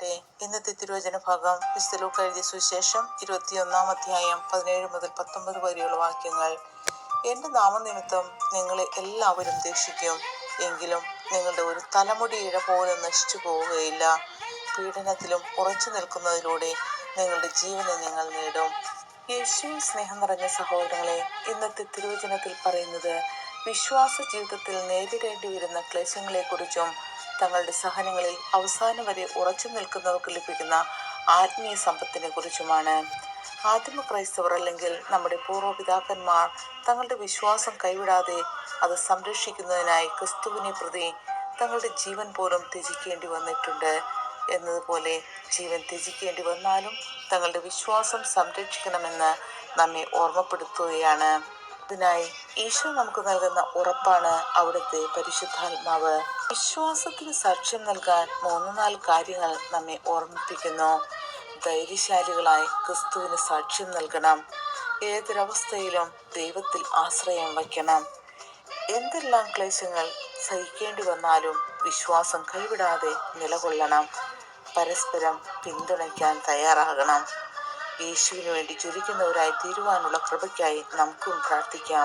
ട്ടെ ഇന്നത്തെ തിരുവചന ഭാഗം വിസ്തലൂക്ക് എഴുതിയ സുശേഷം ഇരുപത്തിയൊന്നാം അധ്യായം പതിനേഴ് മുതൽ പത്തൊമ്പത് വരെയുള്ള വാക്യങ്ങൾ. എന്റെ നാമനിമിത്തം നിങ്ങളെ എല്ലാവരും ദീക്ഷിക്കും. എങ്കിലും നിങ്ങളുടെ ഒരു തലമുടി ഇഴ പോലും നശിച്ചു പോവുകയില്ല. പീഡനത്തിലും ഉറച്ചു നിൽക്കുന്നതിലൂടെ നിങ്ങളുടെ ജീവനെ നിങ്ങൾ നേടും. യേശുവിൽ സ്നേഹം നിറഞ്ഞ സഹോദരങ്ങളെ ഇന്നത്തെ തിരുവചനത്തിൽ പറയുന്നത് വിശ്വാസ ജീവിതത്തിൽ നേരിടേണ്ടി വരുന്ന ക്ലേശങ്ങളെക്കുറിച്ചും തങ്ങളുടെ സഹനങ്ങളിൽ അവസാനം വരെ ഉറച്ചു നിൽക്കുന്നവർക്ക് ലഭിക്കുന്ന ആത്മീയ സമ്പത്തിനെ കുറിച്ചുമാണ്. ആദിമ ക്രൈസ്തവർ അല്ലെങ്കിൽ നമ്മുടെ പൂർവപിതാക്കന്മാർ തങ്ങളുടെ വിശ്വാസം കൈവിടാതെ അത് സംരക്ഷിക്കുന്നതിനായി ക്രിസ്തുവിനെ പ്രതി തങ്ങളുടെ ജീവൻ പോലും ത്യജിക്കേണ്ടി വന്നിട്ടുണ്ട് എന്നതുപോലെ ജീവൻ ത്യജിക്കേണ്ടി വന്നാലും തങ്ങളുടെ വിശ്വാസം സംരക്ഷിക്കണമെന്ന് നമ്മെ ഓർമ്മപ്പെടുത്തുകയാണ്. ഇതിനായി ഈശോ നമുക്ക് നൽകുന്ന ഉറപ്പാണ് അവിടുത്തെ പരിശുദ്ധാത്മാവ്. വിശ്വാസത്തിന് സാക്ഷ്യം നൽകാൻ മൂന്ന് നാല് കാര്യങ്ങൾ നമ്മെ ഓർമ്മിപ്പിക്കുന്നു. ധൈര്യശാലികളായി ക്രിസ്തുവിന് സാക്ഷ്യം നൽകണം. ഏതൊരവസ്ഥയിലും ദൈവത്തിൽ ആശ്രയം വയ്ക്കണം. എന്തെല്ലാം ക്ലേശങ്ങൾ സഹിക്കേണ്ടി വന്നാലും വിശ്വാസം കൈവിടാതെ നിലകൊള്ളണം. പരസ്പരം പിന്തുണയ്ക്കാൻ തയ്യാറാകണം. യേശുവിന് വേണ്ടി ജ്വലിക്കുന്നവരായി തീരുവാനുള്ള കൃപയ്ക്കായി നമുക്കും പ്രാർത്ഥിക്കാം.